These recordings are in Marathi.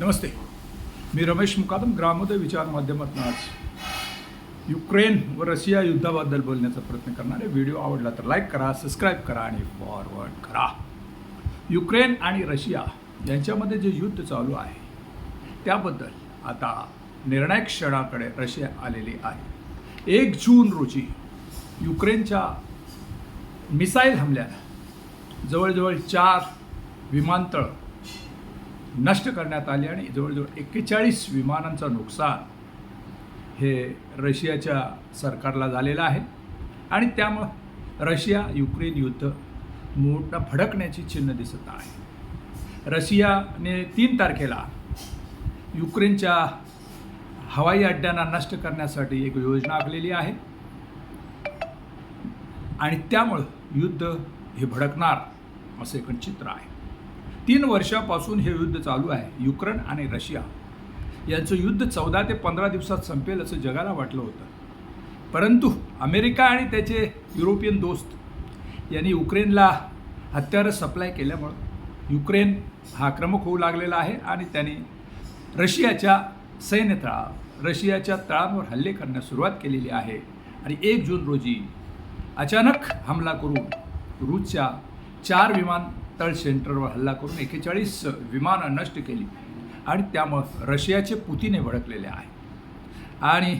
नमस्ते. मी रमेश मुकादम ग्रामोदय विचार माध्यमातून आज युक्रेन व रशिया युद्धाबद्दल बोलण्याचा प्रयत्न करणारे व्हिडिओ आवडला तर लाईक करा सबस्क्राईब करा आणि फॉरवर्ड करा. युक्रेन आणि रशिया यांच्यामध्ये जे युद्ध चालू आहे त्याबद्दल आता निर्णायक क्षणाकडे रशिया आलेली आहे. एक जून रोजी युक्रेनच्या मिसाईल हमल्यानं जवळजवळ चार विमानतळ नष्ट करण्यात आले आणि जवळजवळ एक्केचाळीस विमानांचं नुकसान हे रशियाच्या सरकारला झालेलं आहे. आणि त्यामुळं रशिया युक्रेन युद्ध मोठा भडकण्याची चिन्ह दिसत आहे. रशियाने तीन तारखेला युक्रेनच्या हवाई अड्ड्यांना नष्ट करण्यासाठी एक योजना आखलेली आहे. आणि त्यामुळं युद्ध हे भडकणार असं एक चित्र आहे. तीन वर्षापासून हे युद्ध चालू आहे युक्रेन आणि रशिया. यांचं युद्ध चौदा ते पंधरा दिवसात संपेल असं जगाला वाटलं होतं. परंतु अमेरिका आणि त्याचे युरोपियन दोस्त यांनी युक्रेनला हत्यारं सप्लाय केल्यामुळं युक्रेन हा आक्रमक होऊ लागलेला आहे आणि त्यांनी रशियाच्या सैन्यतळा रशियाच्या तळांवर हल्ले करण्यास सुरुवात केलेली आहे. आणि एक जून रोजी अचानक हमला करून रूसच्या चार विमान विमानतळ सेंटरवर हल्ला करून एकेचाळीस विमानं नष्ट केली आणि त्यामुळं रशियाचे पुतीने भडकलेले आहे. आणि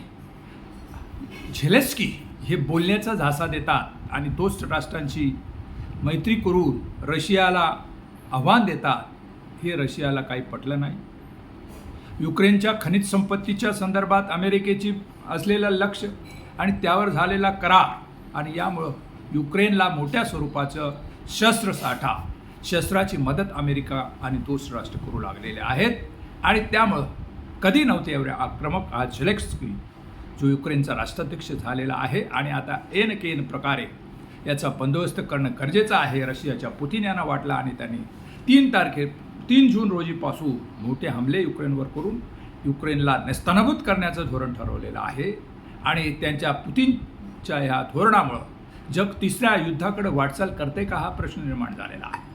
झेलेस्की हे बोलण्याचा झासा देतात आणि दोस्त राष्ट्रांची मैत्री करून रशियाला आव्हान देतात हे रशियाला काही पटलं नाही. युक्रेनच्या खनिज संपत्तीच्या संदर्भात अमेरिकेची असलेलं लक्ष आणि त्यावर झालेला करार आणि यामुळं युक्रेनला मोठ्या स्वरूपाचं शस्त्रसाठा शस्त्राची मदत अमेरिका आणि दोष राष्ट्र करू लागलेले आहेत. आणि त्यामुळं कधी नव्हते एवढे आक्रमक आज झेलेक्स्की जो युक्रेनचा राष्ट्राध्यक्ष झालेला आहे. आणि आता एन केन प्रकारे याचा बंदोबस्त करणं गरजेचं आहे. रशियाच्या पुतीन यांना वाटलं आणि त्यांनी तीन तारखे तीन जून रोजीपासून मोठे हमले युक्रेनवर करून युक्रेनला नेस्तनाभूत करण्याचं धोरण ठरवलेलं आहे. आणि त्यांच्या पुतीनच्या ह्या धोरणामुळं जग तिसऱ्या युद्धाकडे वाटचाल करते का हा प्रश्न निर्माण झालेला आहे.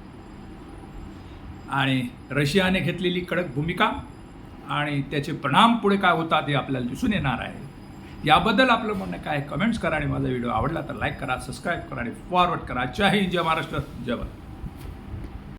आणि रशियाने घेतलेली कडक भूमिका आणि त्याचे परिणाम पुढे काय होतात हे आपल्याला दिसून येणार आहे. याबद्दल आपलं म्हणणं काय? कमेंट्स करा आणि माझा व्हिडिओ आवडला तर लाईक करा सबस्क्राईब करा आणि फॉरवर्ड करा. जय हिंद जय महाराष्ट्र जय भारत.